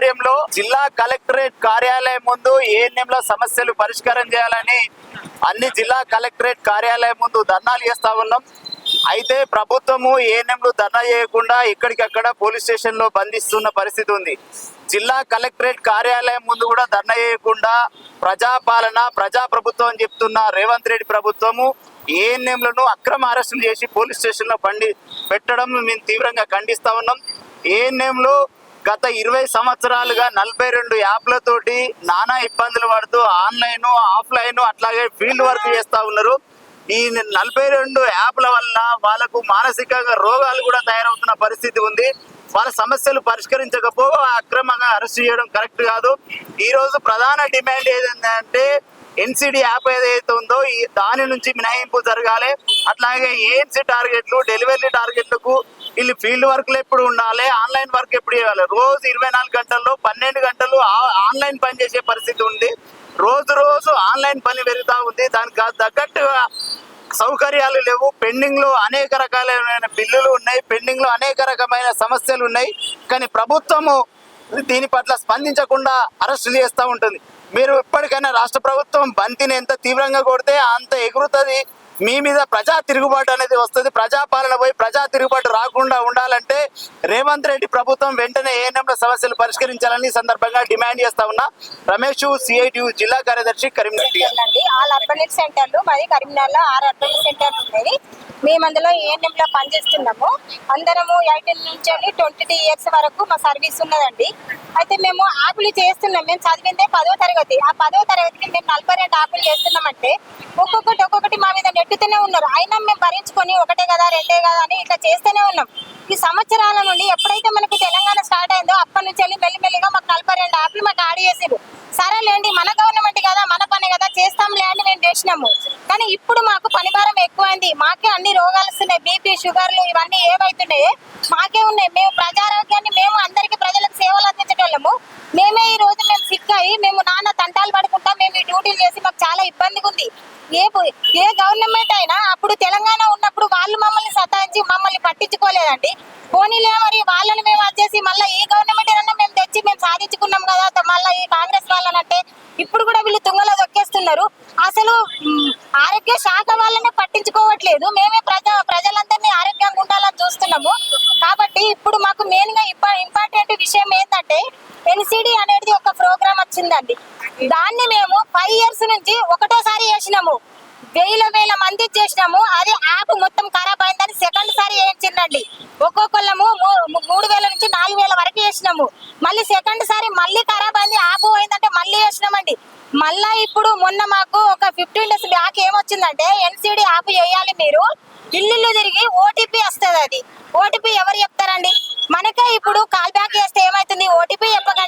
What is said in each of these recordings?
ఆధ్వర్యంలో జిల్లా కలెక్టరేట్ కార్యాలయం ముందు ఏఎన్ఎంల సమస్యలు పరిష్కారం చేయాలని అన్ని జిల్లా కలెక్టరేట్ కార్యాలయం ముందు ధర్నాలు చేస్తా ఉన్నాం. అయితే ప్రభుత్వము ఏఎన్ఎంలు ధర్నా చేయకుండా ఇక్కడికక్కడ పోలీస్ స్టేషన్లో బంధిస్తున్న పరిస్థితి ఉంది. జిల్లా కలెక్టరేట్ కార్యాలయం ముందు కూడా ధర్నా చేయకుండా ప్రజాపాలన ప్రజా ప్రభుత్వం అని చెప్తున్న రేవంత్ రెడ్డి ప్రభుత్వము ఏఎన్ఎంలను అక్రమ అరెస్టులు చేసి పోలీస్ స్టేషన్లో బండి పెట్టడం మేము తీవ్రంగా ఖండిస్తా ఉన్నాం. ఏఎన్ఎంలు గత ఇరవై సంవత్సరాలుగా నలభై రెండు యాప్లతోటి నానా ఇబ్బందులు పడుతూ ఆన్లైన్ ఆఫ్లైన్ అట్లాగే ఫీల్డ్ వర్క్ చేస్తూ ఉన్నారు. ఈ నలభై రెండు యాప్ల వల్ల వాళ్ళకు మానసికంగా రోగాలు కూడా తయారవుతున్న పరిస్థితి ఉంది. వాళ్ళ సమస్యలు పరిష్కరించకపో అక్రమంగా అరెస్ట్ చేయడం కరెక్ట్ కాదు. ఈరోజు ప్రధాన డిమాండ్ ఏదంటే ఎన్సిడి యాప్ ఏదైతే ఉందో ఈ దాని నుంచి మినహాయింపు జరగాలి. అట్లాగే ఏఎన్సీ టార్గెట్లు డెలివరీ టార్గెట్లకు వీళ్ళు ఫీల్డ్ వర్క్లు ఎప్పుడు ఉండాలి ఆన్లైన్ వర్క్ ఎప్పుడు చేయాలి? రోజు ఇరవై నాలుగు గంటల్లో పన్నెండు గంటలు ఆన్లైన్ పని చేసే పరిస్థితి ఉంది. రోజు రోజు ఆన్లైన్ పని పెరుగుతూ ఉంది. దానికి తగ్గట్టుగా సౌకర్యాలు లేవు. పెండింగ్లో అనేక రకాలైన బిల్లులు ఉన్నాయి. పెండింగ్లో అనేక రకమైన సమస్యలు ఉన్నాయి. కానీ ప్రభుత్వము దీని పట్ల స్పందించకుండా అరెస్టులు చేస్తూ ఉంటుంది. మీరు ఇప్పటికైనా రాష్ట్ర ప్రభుత్వం బంతిని ఎంత తీవ్రంగా కొడితే అంత ఎగురుతుంది. మీ మీద ప్రజా తిరుగుబాటు అనేది వస్తుంది. ప్రజాపాలన పోయి ప్రజా తిరుగుబాటు రాకుండా ఉండాలంటే రేవంత్ రెడ్డి ప్రభుత్వం వెంటనే ఏఎన్ఎంల సమస్యలు పరిష్కరించాలని సందర్భంగా డిమాండ్ చేస్తా ఉన్నా. రమేష్ సిఐటి జిల్లా కార్యదర్శి కరీంనగర్ అండి ఆల్ అర్బన్ సెంటర్లు మరి కరీంనగర్లో ఆరు అర్బన్ సెంటర్లు ఉన్నాయి. మేము అందులో ఏఎన్ఎం లో పనిచేస్తున్నాము. అందరము ఎయిటీన్ నుంచి ట్వంటీ ఇయర్స్ వరకు మా సర్వీస్ ఉన్నదండి. అయితే మేము ఆకులు చేస్తున్నాం. మేము చదివిందే పదో తరగతి. ఆ పదో తరగతికి మేము నలభై రెండు ఆకులు చేస్తున్నామంటే ఒక్కొక్కటి ఒక్కొక్కటి మా మీద నెట్ చెప్తూనే ఉన్నారు. అయినా మేము భరించుకొని ఒకటే కదా రెండే కదా అని ఇట్లా చేస్తూనే ఉన్నాం. ఈ సంవత్సరాల నుండి ఎప్పుడైతే మనకు తెలంగాణ స్టార్ట్ అయిందో అప్పటి నుంచి వెళ్ళి మెల్లిమెల్లిగా మాకు నలభై రెండు యాప్లు మాకు ఆడి చేసారు సరేలేండి మన గవర్నమెంట్ కదా మన పని కదా చేస్తాంలే అని మేము చేసినాము. కానీ ఇప్పుడు మాకు పని భారం ఎక్కువైంది. మాకే అన్ని రోగాలు వస్తున్నాయి. బీపీ షుగర్లు ఇవన్నీ ఏవైతున్నాయి మాకే ఉన్నాయి. మేము ప్రజారోగ్యాన్ని మేము అందరికీ ప్రజలకు సేవలు అందించడం మేమే ఈ రోజు మేము ఏ ఏ గవర్నమెంట్ అయినా అప్పుడు తెలంగాణ ఉన్నప్పుడు వాళ్ళు మమ్మల్ని సతాయించి మమ్మల్ని పట్టించుకోలేదండి. పోనీలే మరి వాళ్ళని మేము వచ్చేసి మళ్ళీ ఏ గవర్నమెంట్ అయినా మేము తెచ్చి మేము సాధించుకున్నాం కదా మళ్ళీ ఈ కాంగ్రెస్ వాళ్ళనంటే ఇప్పుడు కూడా వీళ్ళు తుంగలో దొక్కేస్తున్నారు అసలు ఆరోగ్య శాఖ వాళ్ళని పట్టించుకోవట్లేదు. మేమే ప్రజ ప్రజలందరినీ ఆరోగ్యంగా ఉండాలని చూస్తున్నాము. కాబట్టి ఇప్పుడు మాకు మెయిన్గా ఇంపార్టెంట్ విషయం ఏంటంటే ఎన్సిడి అనేది వచ్చిందండి. దాన్ని మేము ఫైవ్ ఇయర్స్ నుంచి ఒకటోసారి వేసినాము. వేల వేల మంది చేసినాము. అది యాప్ మొత్తం ఖరాబ్ అయిందని సెకండ్ సారి వేయించిందండి. ఒక్కొక్కళ్ళము మూడు వేల నుంచి నాలుగు వేల వరకు వేసినాము. మళ్ళీ సెకండ్ సారి మళ్ళీ ఖరాబ్ అయింది. యాప్ అయిందంటే మళ్ళీ వేసినామండి. మళ్ళా ఇప్పుడు మొన్న మాకు ఒక ఫిఫ్టీన్ డేస్ బ్యాక్ ఏమొచ్చిందంటే ఎన్సిడి యాప్ చేయాలి మీరు. ఇల్లు తిరిగి ఓటీపీ వస్తుంది అది. ఓటీపీ ఎవరు చెప్తారండి? మనకే ఇప్పుడు కాల్ బ్యాక్ చేస్తే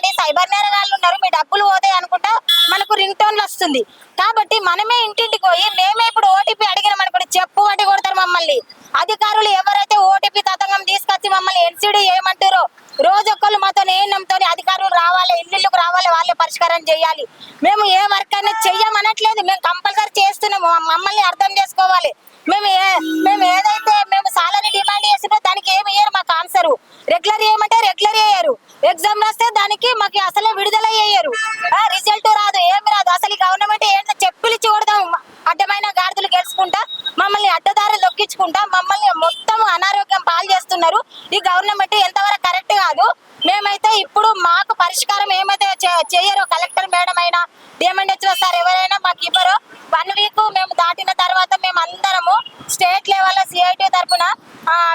ఓటీపీ సైబర్ నేరగాళ్ళు ఉన్నారు మీ డబ్బులు పోతాయి అనుకుంటా మనకు రింగ్ టోన్లు వస్తుంది. కాబట్టి మనమే ఇంటింటికి పోయి మేమే ఇప్పుడు ఓటీపీ అడిగినాం అనుకుంటే చెప్పు అంటే కొడతారు మమ్మల్ని. అధికారులు ఎవరైతే ఓటీపీ తతంగం తీసుకొచ్చి మమ్మల్ని ఎన్సీడీ ఏమంటారో రోజు ఒక్కళ్ళు మాతో ఏనంతో అధికారులు రావాలి ఇల్లుకు రావాలి వాళ్ళే పరిష్కారం చేయాలి. మేము ఏ వర్క్ అయినా చెయ్యమనట్లేదు మేము కంపల్సరీ చేస్తున్నాము మమ్మల్ని అర్థం చేసుకోవాలి. మేము ఏ మేము ఏదైతే మేము సాలరీ డిమాండ్ చేసినా దానికి ఏమి ఇయ్యరు మాకు ఆన్సర్ రెగ్యులర్ చేయమంటే రెగ్యులర్ చేయరు ఎగ్జామ్ రాస్తే దానికి మాకు అసలే విడుదల అయ్యారు రిజల్ట్ రాదు ఏమి రాదు. అసలు గవర్నమెంట్ ఏంటో చెప్పులు చూడదాం. అడ్డమైన గాడిదలు గెలుచుకుంటా మమ్మల్ని అడ్డదారులు లొక్కించుకుంటా మమ్మల్ని మొత్తం అనారోగ్యం పాలు చేస్తున్నారు. ఈ గవర్నమెంట్ ఎంతవరకు కరెక్ట్ కాదు. మేమైతే ఇప్పుడు మాకు పరిష్కారం ఏమైతే చేయరు చేయరో కలెక్టర్ మేడం అయినా డిఎంఎండ్ హెచ్ఓ సార్ ఎవరైనా మాకు ఇవ్వరో వన్ వీక్ మేము దాటిన స్టేట్ లెవెల్ సిఐటి తరఫున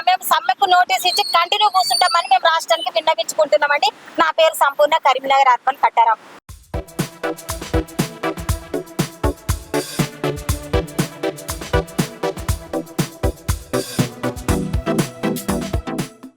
మేము సమ్మెకు నోటీస్ ఇచ్చి కంటిన్యూ కూర్చుంటామని మేము రాష్ట్రానికి విన్నవించుకుంటున్నామండి. నా పేరు సంపూర్ణ కరీంనగర్ అర్బన్ కట్టారాం